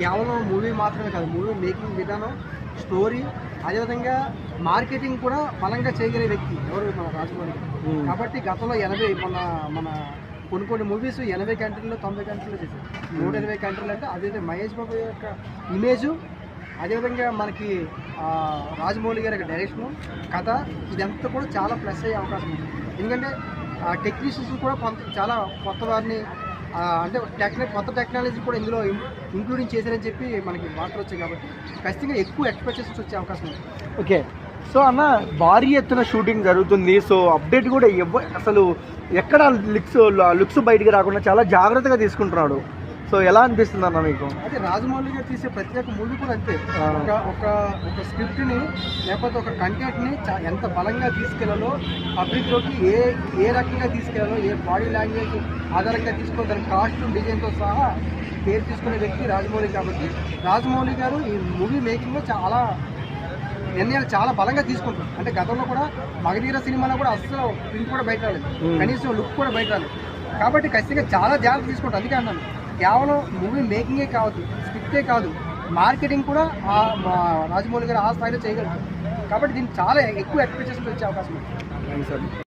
కేవలం మూవీ మాత్రమే కాదు మూవీ మేకింగ్ విధానం స్టోరీ అదేవిధంగా మార్కెటింగ్ కూడా బలంగా చేయగలిగే వ్యక్తి ఎవరు? మన రాజమౌళి. కాబట్టి గతంలో ఎనభై మన మన కొన్ని కొన్ని మూవీస్ ఎనభై కంట్రీలో తొంభై కంట్రీలో చేశారు. నూట ఎనభై కంట్రీలు అంటే అదే మహేష్ బాబు యొక్క ఇమేజు అదేవిధంగా మనకి రాజమౌళి గారి యొక్క డైరెక్షను కథ ఇదంతా కూడా చాలా ప్లస్ అయ్యే అవకాశం ఉంది. ఎందుకంటే టెక్నీషియన్స్ కూడా కొంత చాలా కొత్త వారిని అంటే టెక్న కొత్త టెక్నాలజీ కూడా ఇందులో ఇంక్లూడింగ్ చేశారని చెప్పి మనకి వార్తలు వచ్చాయి కాబట్టి ఖచ్చితంగా ఎక్కువ ఎక్స్పెక్టేషన్స్ వచ్చే అవకాశం ఉంది. ఓకే. సో అన్న భారీ ఎత్తున షూటింగ్ జరుగుతుంది. సో అప్డేట్ కూడా ఇవ్వ అసలు ఎక్కడ లుక్స్ లుక్స్ బయటికి రాకుండా చాలా జాగ్రత్తగా తీసుకుంటున్నాడు. సో ఎలా అనిపిస్తుంది అన్న మీకు? అయితే రాజమౌళి గారు తీసే ప్రత్యేక మూవీ కూడా అంతే. ఒక ఒక ఒక స్క్రిప్ట్ని లేకపోతే ఒక కంటెంట్ని ఎంత బలంగా తీసుకెళ్ళాలో పబ్లిక్లోకి ఏ ఏ రకంగా తీసుకెళ్ళాలో ఏ బాడీ లాంగ్వేజ్ ఆధారంగా తీసుకొని దాని కాస్ట్యూమ్ డిజైన్తో సహా పేరు తీసుకునే వ్యక్తి రాజమౌళి కాబట్టి రాజమౌళి గారు ఈ మూవీ మేకింగ్లో చాలా నిర్ణయాలు చాలా బలంగా తీసుకుంటారు అంటే గతంలో కూడా మగధీర సినిమాలో కూడా అస్సలు ప్రింట్ కూడా బయట రాలేదు. కనీసం లుక్ కూడా బయట రాలేదు. కాబట్టి ఖచ్చితంగా చాలా జాగ్రత్త తీసుకుంటారు. అందుకే అన్నాను. కేవలం మూవీ మేకింగే కావద్దు స్క్రిప్టే కాదు మార్కెటింగ్ కూడా ఆ మా రాజమౌళి గారు ఆ స్థాయిలో చేయగలరు. కాబట్టి దీనికి చాలా ఎక్కువ ఎక్స్పెక్టేషన్స్ వచ్చే అవకాశం ఉంది.